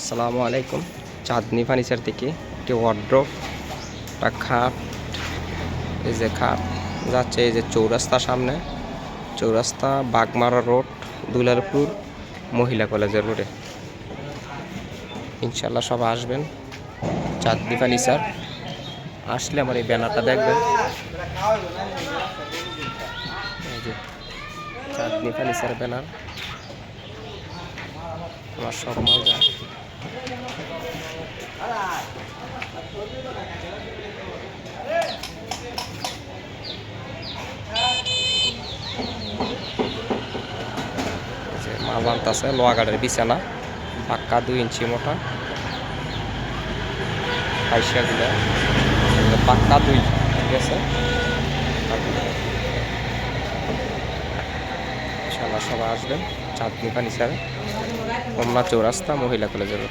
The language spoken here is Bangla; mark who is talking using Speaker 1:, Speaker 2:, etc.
Speaker 1: আসসালামু আলাইকুম। চাঁদনি ফার্নিচার থেকে একটি ওয়ার্ড্রপ একটা খাট, এই যে খাট, যাচ্ছে এই যে চৌরাস্তা সামনে। চৌরাস্তা, বাগমারা রোড দুলারপুর মহিলা কলেজের রোডে। ইনশাল্লাহ সব আসবেন। চাঁদনি ফার্নিচার। আসলে আমার এই ব্যানারটা দেখবেন। Chandni furniture banner. আমার সব মাল আনতেছে লোয়া লোহাগাড়ের বিছানা, পাক্কা দুই ইঞ্চি মোটা। পাইসা দিলে পাক্কা দুই, ঠিক আছে? সবাই আসবেন, চাঁদনি পানি স্যার কমলা চৌরাস্তা মহিলা কলেজের